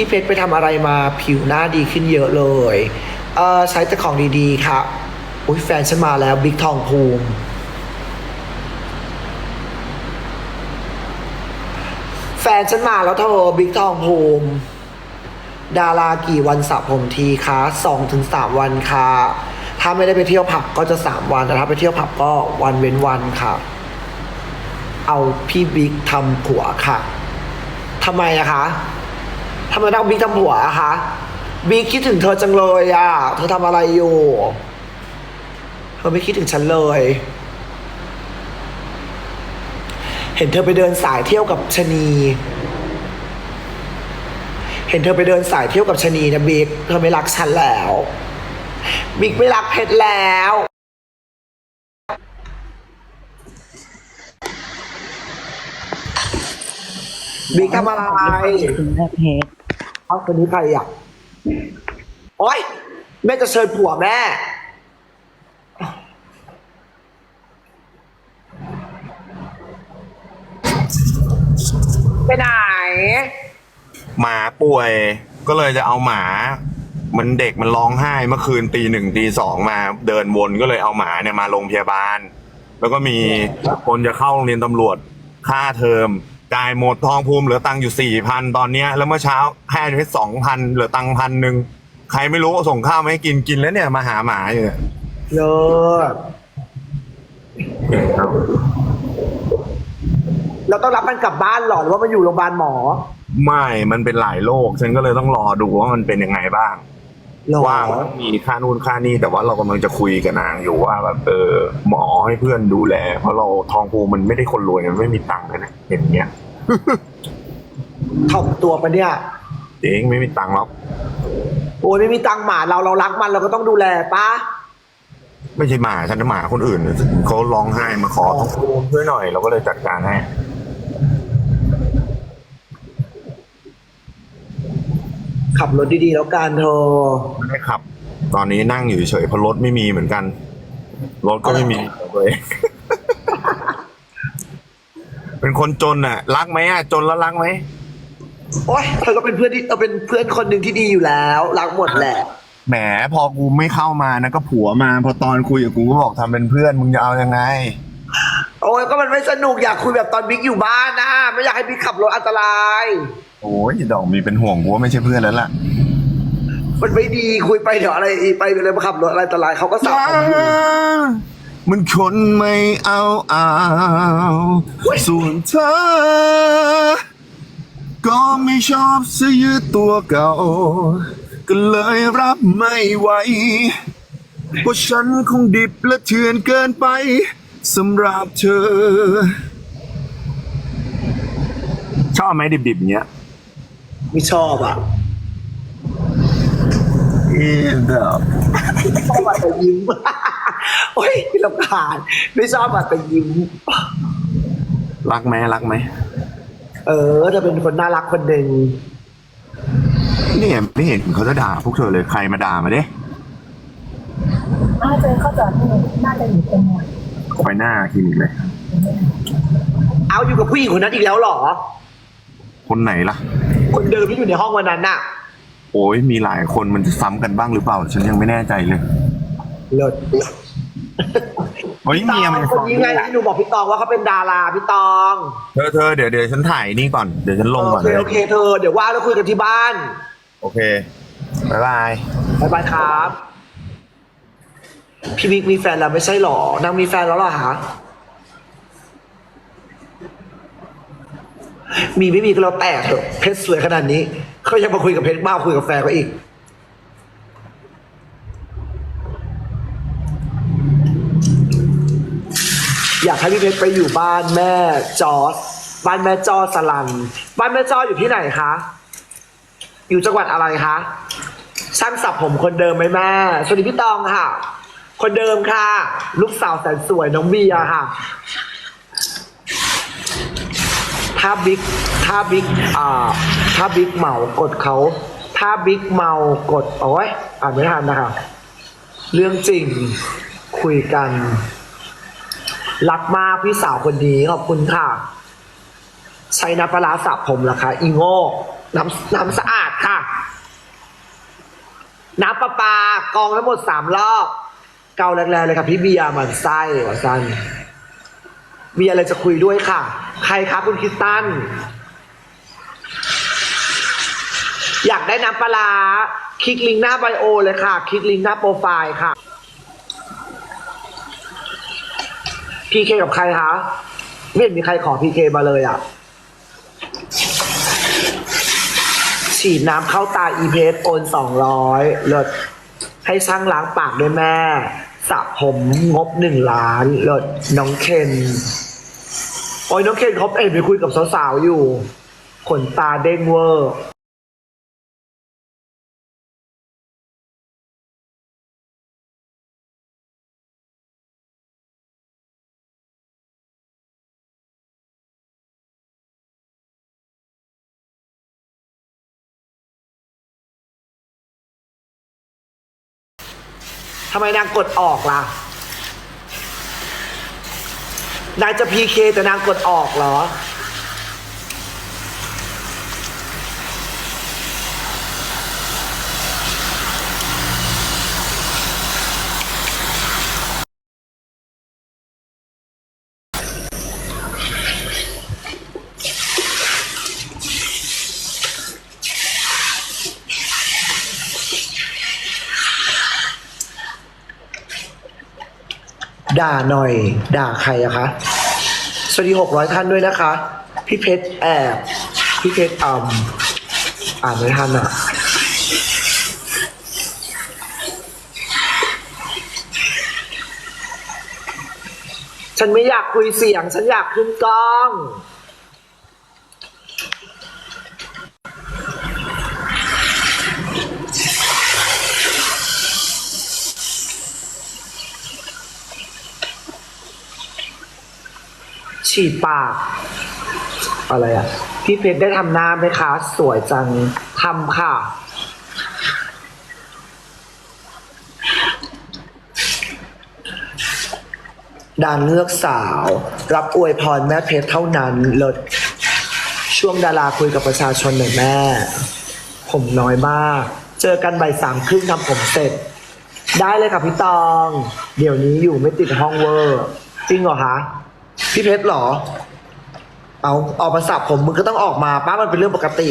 พี่เพชรไปทำอะไรมาผิวหน้าดีขึ้นเยอะเลยเออใช้แต่ของดีๆค่ะอุ้ยแฟนฉันมาแล้วบิ๊กทองภูมิแฟนฉันมาแล้วเธอบิ๊กทองภูมิ ดารากี่วันสระผมทีคะสองถึงสามวันค่ะ ถ้าไม่ได้ไปเที่ยวผับก็จะสามวันแต่ถ้าไปเที่ยวผับก็วันเว้นวันค่ะ เอาพี่บิ๊กทำผัวค่ะทำไมอะคะ ทำไมต้องบิ๊กทำผัวอะคะบิ๊กคิดถึงเธอจังเลยอะเธอทำอะไรอยู่ เธอไม่คิดถึงฉันเลย เห็นเธอไปเดินสายเที่ยวกับชะนีเห็นเธอไปเดินสายเที่ยวกับชะนีนะบิ๊กเธอไม่รักฉันแล้วบิ๊กไม่รักเพชรแล้ว บิ๊กทำอะไรคุณแม่เพชร เอ้าคนนี้ใครอะโอ๊ยแม่จะเชิญผัวแม่ ไปไหน หมาป่วย ก็เลยจะเอาหมา มันเด็กมันร้องไห้เมื่อคืนตีหนึ่งตีสองมาเดินวนก็เลยเอาหมาเนี่ยมาโรงพยาบาล แล้วก็มีคนจะเข้าโรงเรียนตำรวจค่าเทอม จ่ายหมดทองภูมิเหลือตังค์อยู่สี่พันตอนเนี้ยแล้วเมื่อเช้าให้ไปสองพันเหลือตังค์พันหนึ่งใครไม่รู้ส่งข้าวมาให้กินกินแล้วเนี่ยมาหาหมาอยู่เนี่ยเลิศเราต้องรับมันกลับบ้านเหรอหรือว่ามันอยู่โรงพยาบาลหมอ ไม่มันเป็นหลายโรคฉันก็เลยต้องรอดูว่ามันเป็นยังไงบ้างหรอ ว่ามันมีค่านู่นค่านี่แต่ว่าเรากำลังจะคุยกับนางอยู่ว่าแบบเออหมอให้เพื่อนดูแล เพราะเราทองภูมิมันไม่ได้คนรวยมันไม่มีตังค์เลยนะเห็นเงี้ยถ่อมตัวปะเนี่ยเองไม่มีตังค์หรอกโอ้ยไม่มีตังค์หมาเราเรารักมันเราก็ต้องดูแลปะไม่ใช่หมาฉันนะหมาคนอื่นเขาร้องไห้มาขอทองภูมิช่วยหน่อย เราก็เลยจัดการให้ ขับรถดีๆแล้วกันเธอไม่ได้ขับ ตอนนี้นั่งอยู่เฉยๆเพราะรถไม่มีเหมือนกัน รถก็ไม่มีของตัวเอง เป็นคนจนอะ รักไหมอะ จนแล้วรักไหมโอ๊ยเธอก็เป็นเพื่อนที่เออเป็นเพื่อนคนหนึ่งที่ดีอยู่แล้วรักหมดแหละ แหมพอกูไม่เข้ามานะก็ผัวมา พอตอนคุยกับกูก็บอกทำเป็นเพื่อนมึงจะเอายังไง โอ้ยก็มันไม่สนุกอยากคุยแบบตอนบิ๊กอยู่บ้านนะไม่อยากให้บิ๊กขับรถอันตราย โอ้ยดอกมีเป็นห่วงกูว่าไม่ใช่เพื่อนแล้วล่ะ มันไม่ดีคุยไปเดี๋ยวอะไรอีกไปเลยมาขับรถอะไรอันตรายเขาก็สาวผมอยู่มันคนไม่เอาเอาส่วนเธอ ก็ไม่ชอบเสื้อยืดตัวเก่า ก็เลยรับไม่ไหวเพราะฉันคงดิบและเถื่อนเกินไป สำหรับเธอ ชอบไหมดิบๆเนี้ยไม่ชอบอะอีดอกชอบอะแต่ยิ้มโอ้ยลำคาญไม่ชอบอะแต่ยิ้ม รักไหมรักไหม เออเธอเป็นคนน่ารักคนหนึ่งนี่ไม่เห็นเขาจะด่าพวกเธอเลยใครมาด่ามาเด้น่าจะเข้าจอดที่น่าจะอยู่ตรงนี้ ไปหน้าคลินิกเลย เอาอยู่กับผู้หญิงคนนั้นอีกแล้วเหรอ คนไหนล่ะ คนเดิมที่อยู่ในห้องวันนั้นน่ะ โอ้ยมีหลายคนมันจะซ้ำกันบ้างหรือเปล่า ฉันยังไม่แน่ใจเลยเลิศเฮ้ยตอเมียงมันคนนี้ไงที่หนูบอกพี่ตองว่าเขาเป็นดาราพี่ตอง เธอเธอเดี๋ยวเดี๋ยวฉันถ่ายนี่ก่อนเดี๋ยวฉันลงโอก่อนเคเลยโอเคเธอ เดี๋ยวว่าแล้วคุยกันที่บ้าน โอเคบายบายบายบายครับ พี่บิ๊กมีแฟนแล้วไม่ใช่หรอนางมีแฟนแล้วเหรอฮะมีไม่มีก็แล้วแต่เถอะเพชรสวยขนาดนี้เขายังมาคุยกับเพชรมาคุยกับแฟนเขาอีก อยากให้พี่เพชรไปอยู่บ้านแม่จอสบ้านแม่จอสลัน บ้านแม่จออยู่ที่ไหนคะ อยู่จังหวัดอะไรคะช่างสับผมคนเดิมไหมแม่สวัสดีพี่ตองค่ะ คนเดิมค่ะ ลูกสาวแสนสวยน้องเบียร์ค่ะ ถ้าบิ๊กถ้าบิ๊กอ่า ถ้าบิ๊กเหมากดเขา ถ้าบิ๊กเมากดโอ้ยอ่านไม่ทันนะคะ เรื่องจริงคุยกัน รักมากพี่สาวคนนี้ขอบคุณค่ะ ใช้น้ำปลาร้าสระผมเหรอคะอีโง่น้ำน้ำสะอาดค่ะ น้ำประปากองทั้งหมดสามรอบ เกาแรงๆเลยค่ะพี่เบียร์มันไส้หัวสั้นมีอะไรจะคุยด้วยค่ะ ใครครับคุณคริสตัน อยากได้น้ำปลาร้าคลิกลิงก์หน้าไบโอเลยค่ะ คลิกลิงก์หน้าโปรไฟล์ค่ะ พีเคกับใครคะไม่เห็นมีใครขอพีเคมาเลยอะ ฉีดน้ำเข้าตาอีเพสโอนสองร้อยเลิศ ให้ช่างล้างปากด้วยแม่สระผมงบหนึ่งล้านเลิศน้องเคนโอ้ยน้องเคนเขาเอ็นไปคุยกับสาวๆอยู่ ขนตาเด้งเวอร์ ทำไมนางกดออกล่ะ นางจะพีเคแต่นางกดออกเหรอ ด่าหน่อย ด่าใครอะคะ สวัสดีหกร้อยท่านด้วยนะคะ พี่เพชรแอบพี่เพชรอ่าอ่านไม่ทันอะฉันไม่อยากคุยเสียง ฉันอยากขึ้นกล้อง ฉีดปาก อะไรอะ พี่เพชรได้ทำหน้าไหมคะ สวยจังทำค่ะ ดางเงือกสาว รับอวยพรแม่เพชรเท่านั้นเลิศช่วงดาราคุยกับประชาชนหน่อยแม่ ผมน้อยมาก เจอกันบ่ายสามครึ่งทำผมเสร็จ ได้เลยค่ะพี่ตอง เดี๋ยวนี้อยู่ไม่ติดห้องเวอร์ จริงเหรอคะ พี่เพชรเหรอ เอาออกมาสับผมมึงก็ต้องออกมาป้ามันเป็นเรื่องปกติ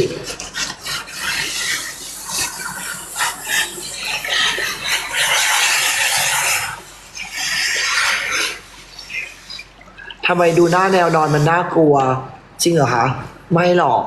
ทำไมดูหน้าแนวนอนมันน่ากลัว จริงเหรอคะ ไม่หรอก